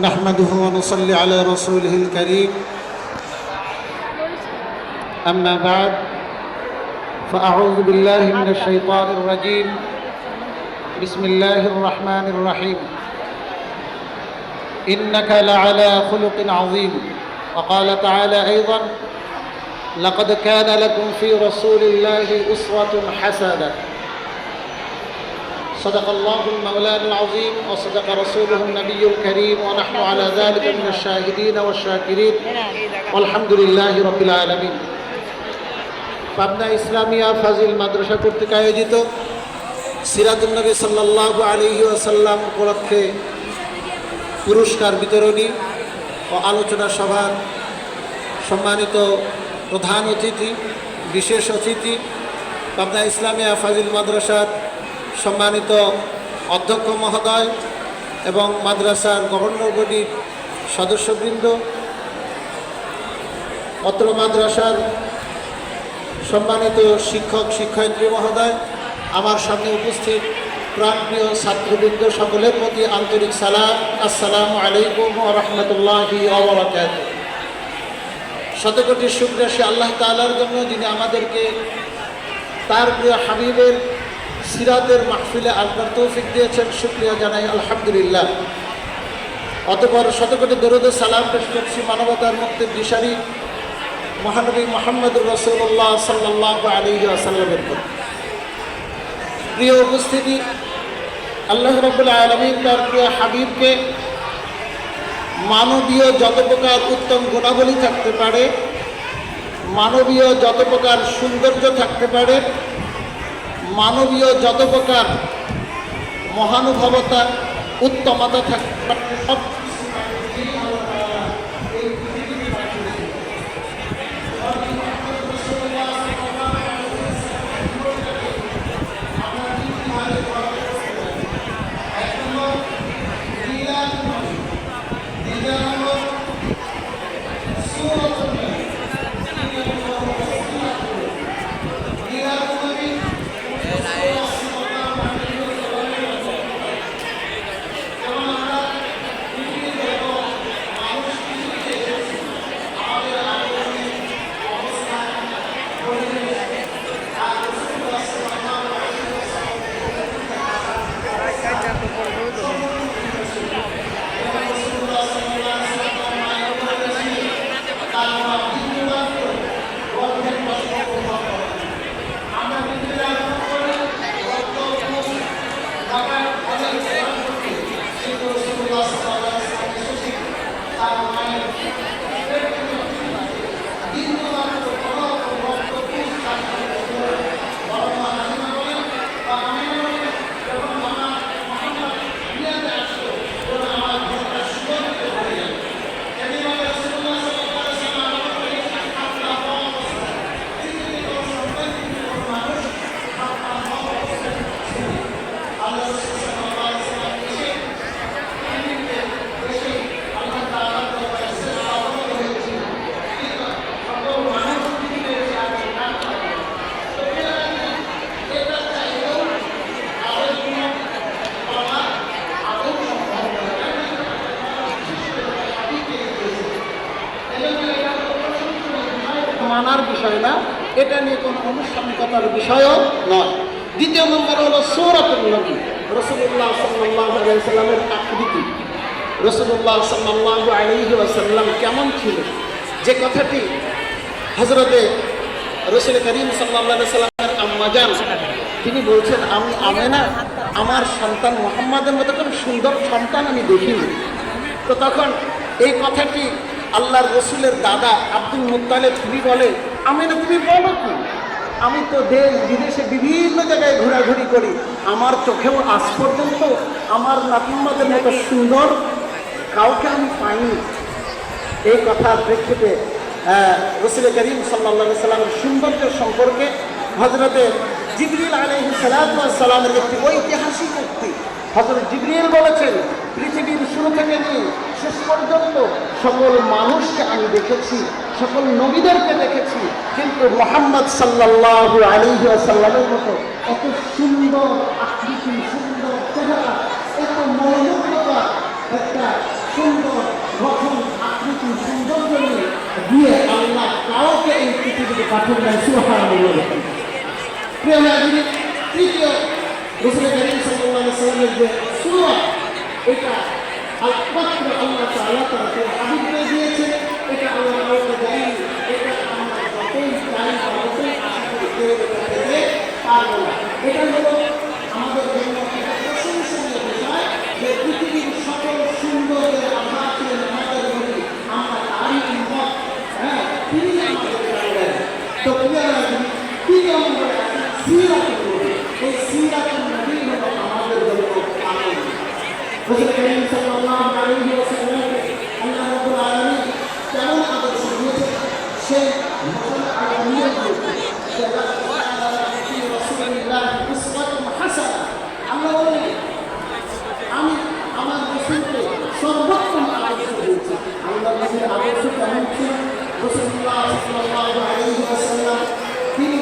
نحمده ونصلي على رسوله الكريم. أما بعد فأعوذ بالله من الشيطان الرجيم. بسم الله الرحمن الرحيم. إنك لعلى خلق عظيم. وقال تعالى أيضا لقد كان لكم في رسول الله أسوة حسنة. صدق الله المولان العظيم وصدق رسوله النبي الكريم ونحن على ذلك من الشاهدين والشاكرين والحمد لله رب العالمين পাবনা ইসলামিয়া ফাজিল মাদ্রাসা কর্তৃক আয়োজিত সিরাজুল্নবী সাল্লাহ আলহি আসাল্লাম উপলক্ষে পুরস্কার বিতরণী ও আলোচনা সভার সম্মানিত প্রধান অতিথি বিশেষ অতিথি পাবনা ইসলামিয়া ফাজিল মাদ্রাসার সম্মানিত অধ্যক্ষ মহোদয় এবং মাদ্রাসার গভর্নর বডির সদস্যবৃন্দ অত্র মাদ্রাসার সম্মানিত শিক্ষক, শিক্ষয়িত্রী মহোদয়, আমার সামনে উপস্থিত প্রাণপ্রিয় ছাত্রবৃন্দ সকলের প্রতি আন্তরিক সালাম, আসসালামু আলাইকুম রহমতুল্লাহি অবরাকাত শতকোটি শুক্রাসী আল্লাহ তালার জন্য যিনি আমাদেরকে তার প্রিয় হাবিবের সিরাতের মাহফিলে আসবার তৌফিক দিয়েছেন, শুক্রিয়া জানাই, আলহামদুলিল্লাহ। অতপর শতকোটি দরুদ সালাম পেশ করছি মানবতার মুক্তির দিশারি মহানবী মোহাম্মদুর রসুল্লাহ সাল্লাহ আলী আসাল্লামের প্রতি। প্রিয় উপস্থিতি, আল্লাহ রবুল্লা আলমীর তার প্রিয় হাবিবকে মানবীয় যত প্রকার উত্তম গুণাবলী থাকতে পারে, মানবীয় যত প্রকার সৌন্দর্য থাকতে পারে মানবীয় যত প্রকার মহানুভবতা উত্তমতা থাকতে মানার বিষয় না, এটা নিয়ে কোনো আনুষ্ঠানিকতার বিষয়ও নয়। দ্বিতীয় নম্বর হলো সৌরাতুল নবী। রসুল্লাহ সাল্লাহ আকৃতি রসুল্লাহ সাল্লাহ আলহি আসাল্লাম কেমন ছিল? যে কথাটি হজরতে রসুল করিম সাল্লাহ সাল্লামের আম্মাজান তিনি বলছেন, আমি আমেনা, আমার সন্তান মোহাম্মদের মতো কোনো সুন্দর সন্তান আমি দেখিনি। তো তখন এই কথাটি আল্লাহর রসুলের দাদা আব্দুল মুতালেব তুমি বলে, আমি না তুমি বলো কি? আমি তো দেশ বিদেশে বিভিন্ন জায়গায় ঘোরাঘুরি করি। আমার চোখেও আজ পর্যন্ত আমার নাতিম্মাদের মতো সুন্দর কাউকে আমি পাইনি। এই কথার প্রেক্ষিতে রসুল করিম সাল্লা সাল্লামের সৌন্দর্য সম্পর্কে হজরতে জিবরিল আলহ সালামের একটি ঐতিহাসিক উক্তি। হজরত জিবরিল বলেছেন, পৃথিবীর শুরু থেকে নিয়ে পর্যন্ত সকল মানুষকে আমি দেখেছি, সকল নবীদেরকে দেখেছি, কিন্তু মোহাম্মদ সাল্লাহ আলী সাল্লামের মতো এত সুন্দর আকৃতি, সুন্দর চেহারা, এত মৌলিকতা একটা সুন্দর গঠন, আকৃতি, সৌন্দর্য দিয়ে আল্লাহ কাউকে এই পৃথিবীতে পাঠিয়ে দেয় সুরক্ষা তৃতীয় সাল্লাহ সাল্লামের যে সুরক্ষা এটা একমাত্র আল্লাহ রসুল করিম সাল্লাল্লাহু আলাইহি ওয়াসাল্লামকে আল্লাহ রাব্বুল আলামিন আমার ছিল? রসুল্লাহ সাল্লাল্লাহু ওয়াসাল্লাম তিনি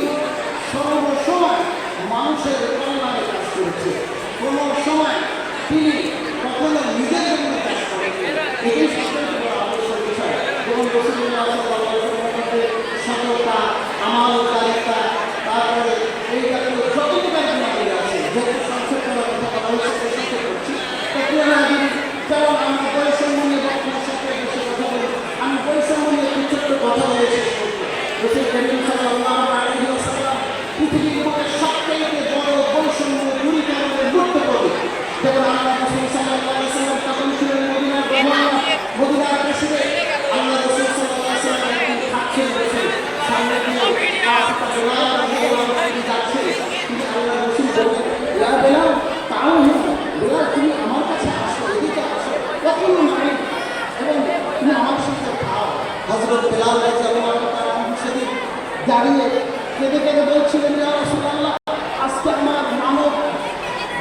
সর্বসময় মানুষের কল্যাণে কাজ করেছে কোনো সময় তিনি কখনো নিজের জন্য কাজ করেন এটাই সবচেয়ে বড় আদর্শের বিষয় এবং রসুল্লাহ আলাইহি ওয়াসাল্লামের সততা তারপরে এই জাতীয় যত আমরা বৈষম্য নিয়ে আমি পরিশ্রম নিয়ে ছোট্ট কথা বলে হযরত বেলাল সেদিন দাঁড়িয়ে কেঁদে কেঁদে বলছিলেন আজকে আমার মানব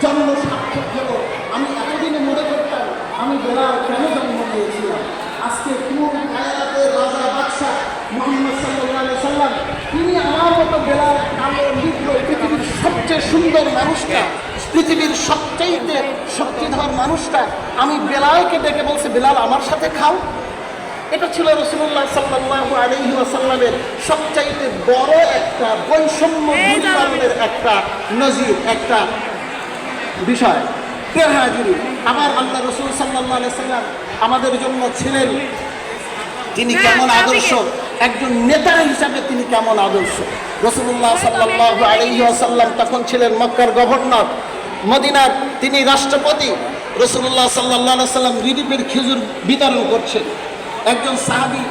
জন্ম সার্থক হলো। আমি এতদিনে মনে করতাম আমি বেলাল কেন জন্ম নিয়েছিলাম? আজকে কোন কায়রাতের রাজা বাদশাহ মোহাম্মদ আলাইহি সাল্লাম, তিনি আমার মতো বেলাল কালো লিপ্ত পৃথিবীর সবচেয়ে সুন্দর মানুষটা, পৃথিবীর সবচেয়ে শক্তিধর মানুষটা, আমি বেলালকে ডেকে বলছি, বেলাল, আমার সাথে খাও। এটা ছিল রসুল্লাহ সাল্লাল্লাহু আলাইহি ওয়াসাল্লামের সবচাইতে বড় একটা বৈষম্য একটা নজির একটা বিষয়। হাজিরি আমার আল্লাহ রসুল সাল্লাল্লাহু আলাইহি সাল্লাম আমাদের জন্য ছিলেন। তিনি কেমন আদর্শ? একজন নেতা হিসাবে তিনি কেমন আদর্শ? রসুল্লাহ সাল্লাল্লাহু আলাইহি ওয়াসাল্লাম তখন ছিলেন মক্কার গভর্নর। মদিনার তিনি রাষ্ট্রপতি। রসুল্লাহ আলাইহি সাল্লাম রিলিফের খেজুর বিতরণ করছেন। একজন সাহাবী